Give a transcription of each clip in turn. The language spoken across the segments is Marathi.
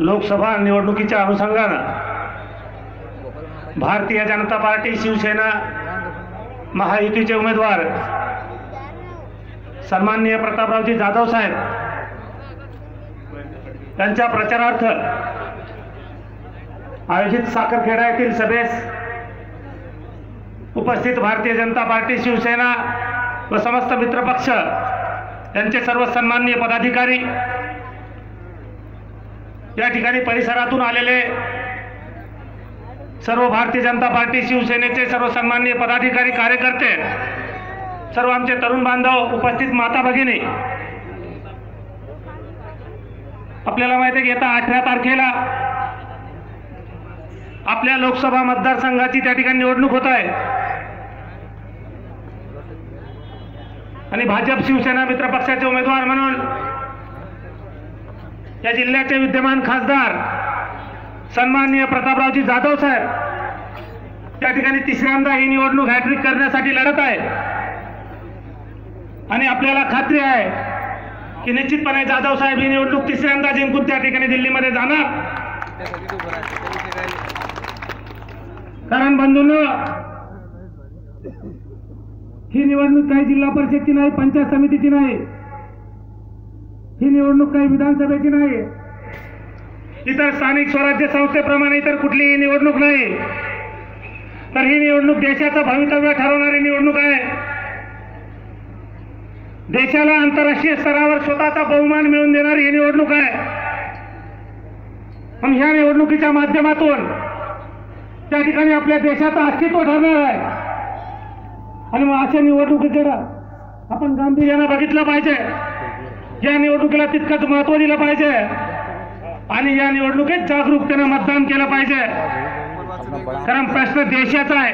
लोकसभा निवडणुकीच्या अनुषंगानं भारतीय जनता पार्टी शिवसेना महायुतीचे उमेदवार सन्माननीय प्रतापरावजी जाधव साहेब त्यांच्या प्रचारार्थ आयोजित साखरखेडा येथील सभेस उपस्थित भारतीय जनता पार्टी शिवसेना व समस्त मित्रपक्ष यांचे सर्व सन्माननीय पदाधिकारी या ठिकाणी परिसरातून आलेले सर्व भारतीय जनता पार्टी शिवसेनेचे सर्व सन्माननीय पदाधिकारी कार्यकर्ते सर्व आमचे तरुण बांधव उपस्थित माता भगिनी आपल्याला माहिती आहे की येत्या अठरा तारखेला आपल्या लोकसभा मतदारसंघाची त्या ठिकाणी निवडणूक होत आहे. आणि भाजप शिवसेना मित्र पक्षाचे उमेदवार म्हणून या जिल्ह्याचे विद्यमान खासदार सन्माननीय प्रतापरावजी जाधव साहेब त्या ठिकाणी तिसऱ्यांदा ही निवडणूक हॅट्रिक करण्यासाठी लढत आहे. आणि आपल्याला खात्री आहे की निश्चितपणे जाधव साहेब ही निवडणूक तिसऱ्यांदा जिंकून त्या ठिकाणी दिल्लीमध्ये जाणार. कारण बंधूंनो ही निवडणूक काही जिल्हा परिषदची नाही पंचायत समितीची नाही. ही निवडणूक काही विधानसभेची नाही. इतर स्थानिक स्वराज्य संस्थेप्रमाणे इतर कुठलीही निवडणूक नाही. तर ही निवडणूक देशाचं भवितव्य ठरवणारी निवडणूक आहे. देशाला आंतरराष्ट्रीय स्तरावर स्वतःचा बहुमान मिळवून देणारी ही निवडणूक आहे. पण ह्या निवडणुकीच्या माध्यमातून त्या ठिकाणी आपल्या देशाचं अस्तित्व ठरणार आहे. आणि मग अशा निवडणुकीकडे आपण गांभीर्यानं बघितलं पाहिजे. या निवडणुकीला तितकंच महत्त्व दिलं पाहिजे. आणि या निवडणुकीत जागरूकतेनं मतदान केलं पाहिजे. कारण प्रश्न देशाचा आहे.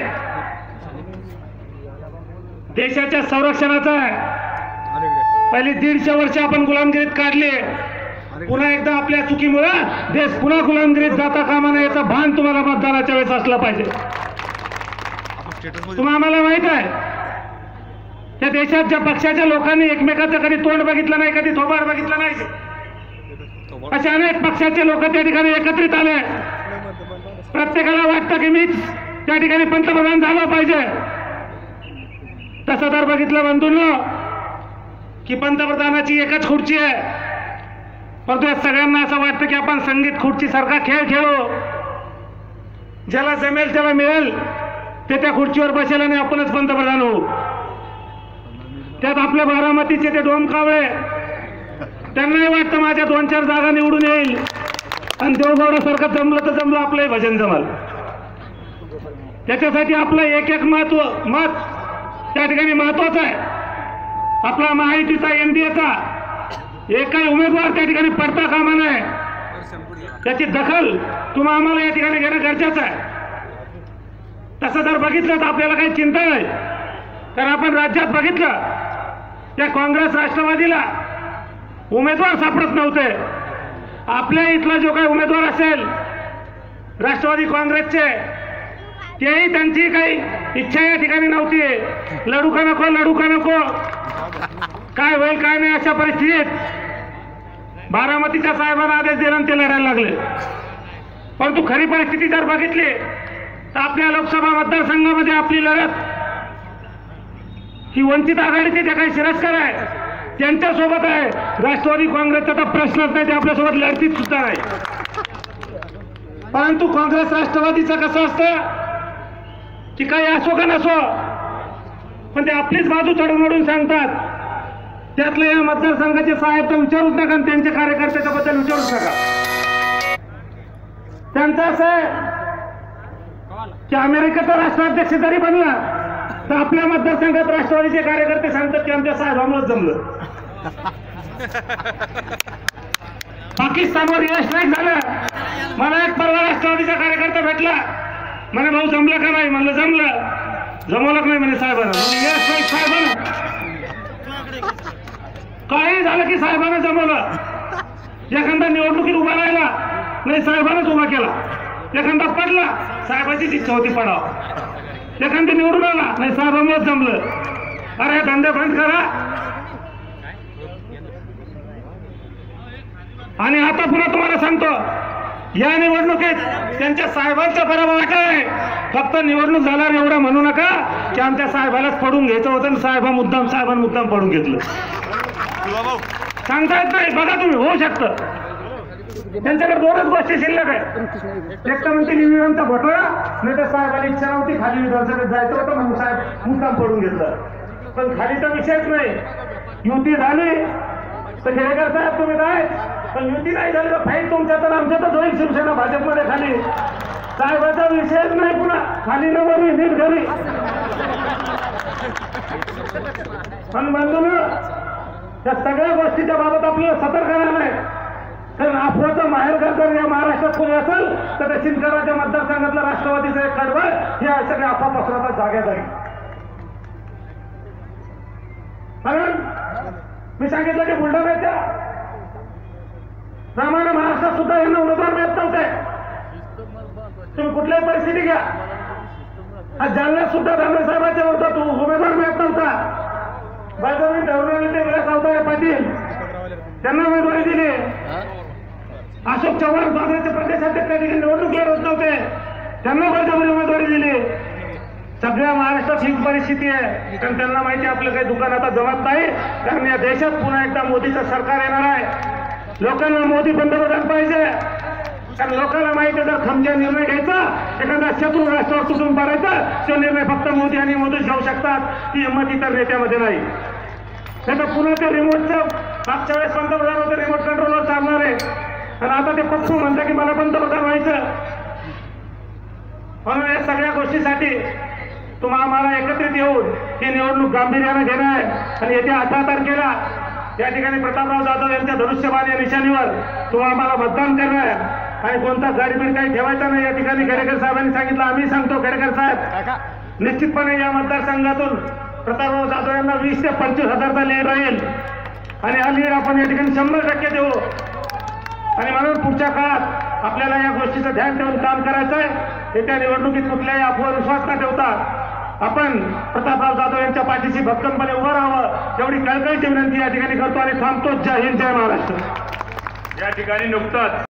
देशाच्या संरक्षणाचा आहे. पहिली दीडशे वर्ष आपण गुलामगिरीत काढली. पुन्हा एकदा आपल्या चुकीमुळे देश पुन्हा गुलामगिरीत जाता कामा नये याचं भान तुम्हाला मतदानाच्या वेळेस असलं पाहिजे. तुम्हाला आम्हाला माहीत आहे. त्या देशात ज्या पक्षाच्या लोकांनी एकमेकाचं कधी तोंड बघितलं नाही कधी थोबाड बघितलं नाही. असे अनेक पक्षाचे लोक त्या ठिकाणी एकत्रित आले प्रत्येकाला वाटतं की मीच त्या ठिकाणी पंतप्रधान झालं पाहिजे. तसं तर बघितलं बंधूंनो की पंतप्रधानाची एकच खुर्ची आहे. परंतु या सगळ्यांना असं वाटतं की आपण संगीत खुर्ची सारखा खेळ खेळू. ज्याला जमेल त्याला मिळेल. ते त्या खुर्चीवर बसेल आणि आपणच पंतप्रधान होऊ. त्यात आपल्या बारामतीचे ते डोमकावळे त्यांनाही वाटतं माझ्या दोन चार जागा निवडून येईल. आणि देवगौडासारखं जमलं तर जमलं आपलंही भजन जमाल. त्याच्यासाठी आपलं एक एक महत्त्व मत त्या ठिकाणी महत्वाचं आहे. आपला महायुतीचा एनडीएचा एकही उमेदवार त्या ठिकाणी पडता कामा नये. त्याची दखल तुम्हा आम्हाला या ठिकाणी घेणं गरजेचं आहे. तसं जर बघितलं तर आपल्याला काही चिंता नाही. तर आपण राज्यात बघितलं त्या काँग्रेस राष्ट्रवादीला उमेदवार सापडत नव्हते. आपल्या इथला जो काही उमेदवार असेल राष्ट्रवादी काँग्रेसचे तेही त्यांची काही इच्छा या ठिकाणी नव्हती. लढू का नको लढू का नको? काय होईल काय नाही अशा परिस्थितीत बारामतीच्या साहेबांना आदेश दिला ते लढायला लागले. परंतु खरी परिस्थिती जर बघितली तर आपल्या लोकसभा मतदारसंघामध्ये आपली लढत ही वंचित आघाडीचे जे काही शिरस्कार आहे त्यांच्यासोबत आहे. राष्ट्रवादी काँग्रेसचा तर प्रश्नच नाही ते आपल्यासोबत लढतीत सुद्धा आहे परंतु काँग्रेस राष्ट्रवादीचं कसं असतं? की काही असो का नसो पण ते आपलीच बाजू चढून ओढून सांगतात. त्यातले या मतदारसंघाचे साहेब तर विचारूच नका आणि त्यांच्या कार्यकर्त्याच्या बद्दल विचारूच नका. त्यांचं असं आहे की अमेरिकेचा राष्ट्राध्यक्ष जरी बनला तर आपल्या मतदारसंघात राष्ट्रवादीचे कार्यकर्ते सांगतात की आमच्या साहेबांमुळे जमलं. पाकिस्तानवर एअर स्ट्राईक झालं. मला एक परवा राष्ट्रवादीचा कार्यकर्ता भेटला. म्हणे भाऊ जमलं का नाही? म्हणलं जमलं. जमवलं नाही? म्हणे साहेबांना. एअर स्ट्राईक साहेबांना. काही झालं की साहेबांना जमवलं. एखादा निवडणुकीत उभा राहिला नाही साहेबांनाच उभा केला. एखादा पडला. साहेबाचीच इच्छा होती पडावं. एखादी निवडून आला. नाही साहेबांमुळेच जमलं. अरे धंदे बंद करा. आणि आता पुन्हा तुम्हाला सांगतो या निवडणुकीत त्यांच्या साहेबांचा पराभव काय? फक्त निवडणूक झाल्यावर एवढं म्हणू नका की आमच्या साहेबालाच पडून घ्यायचं होतं आणि साहेबा मुद्दाम साहेबां मुद्दाम पडून घेतलं. सांगता येत नाही. बघा तुम्ही होऊ शकतं. त्यांच्याकडे दोनच गोष्टी शिल्लक आहे एक तर म्हणते विधानचा घोटाळा नाही तर साहेबांनी इच्छा नव्हती खाली विधानसभेत जायचं होतं म्हणून साहेब मुक्काम पडून घेतलं. पण खाली तर विषयच नाही. युती झाली तर खेडेकर साहेब तुम्ही काय? पण युती नाही झाली तर फाईट तर आमच्यातच होईल शिवसेना भाजपमध्ये खाली. साहेबाचा विषयच नाही पुन्हा. खाली न नीट घरी. पण बंधून त्या सगळ्या गोष्टीच्या बाबत आपल्याला सतर्क राहणार आहे. कारण अफवाचं माहेरघर जर या महाराष्ट्रात कोणी असेल तर त्या शिंदकराच्या मतदारसंघातला राष्ट्रवादीचं एक कडवळ हे सगळे अफवा पसरवतात जाग्या जाईल कारण मी सांगितलं की बुलढाण्याच्या प्रमाणे महाराष्ट्रात सुद्धा यांना उमेदवार मिळत नव्हते. तुम्ही कुठल्याही परिस्थिती घ्या. आज जालन्यात सुद्धा दानवे साहेबांच्या विरोधात उमेदवार मिळत नव्हता. बायकोनी ठरवलेले ते विलास सावतारे पाटील त्यांना उमेदवारी दिली. अशोक चव्हाण काँग्रेसचे प्रदेशाध्यक्ष त्या ठिकाणी निवडणूक लढवत नव्हते. त्यांना बळजबरी उमेदवारी दिली. सगळ्या महाराष्ट्रात हीच परिस्थिती आहे. कारण त्यांना माहिती आहे आपलं काही दुकान आता जमत नाही. कारण या देशात पुन्हा एकदा मोदीचं सरकार येणार आहे. लोकांना मोदी पंतप्रधान पाहिजे. कारण लोकांना माहिती आहे जर खमच्या निर्णय घ्यायचा एखादा शत्रू राष्ट्रावर तुटून पडायचा तो निर्णय फक्त मोदी आणि मोदीच घेऊ शकतात. ती हिंमत इतर नेत्यामध्ये नाही. नाही तर पुन्हा ते रिमोटचं मागच्या वेळेस पंतप्रधान होते रिमोट कंट्रोलवर चालणार. आहे आणि आता ते पप्पू म्हणतात की मला पंतप्रधान व्हायचं. म्हणून या सगळ्या गोष्टीसाठी तुम्हा आम्हाला एकत्रित येऊन ही निवडणूक गांभीर्यानं घेणं आहे. आणि येत्या अठरा तारखेला या ठिकाणी प्रतापराव जाधव यांच्या धनुष्यबाण या निशाणीवर तुम्हा आम्हाला मतदान करणं आहे. आणि कोणता गाडीबीड काही ठेवायचा नाही या ठिकाणी खेडेकर साहेबांनी सांगितलं. आम्ही सांगतो खेडेकर साहेब निश्चितपणे या मतदारसंघातून प्रतापराव जाधव यांना वीस ते पंचवीस हजारचा लीड राहील. आणि हा लीड आपण या ठिकाणी शंभर टक्के देऊ. आणि म्हणून पुढच्या काळात आपल्याला या गोष्टीचं ध्यान ठेवून काम करायचं आहे. येत्या निवडणुकीत कुठल्याही अफवावर विश्वास न ठेवता आपण प्रतापराव जाधव यांच्या पाठीशी भक्कमपणे उभं राहावं एवढी कळकळीची विनंती या ठिकाणी करतो आणि थांबतो. जय हिंद जय महाराष्ट्र. या ठिकाणी नुकताच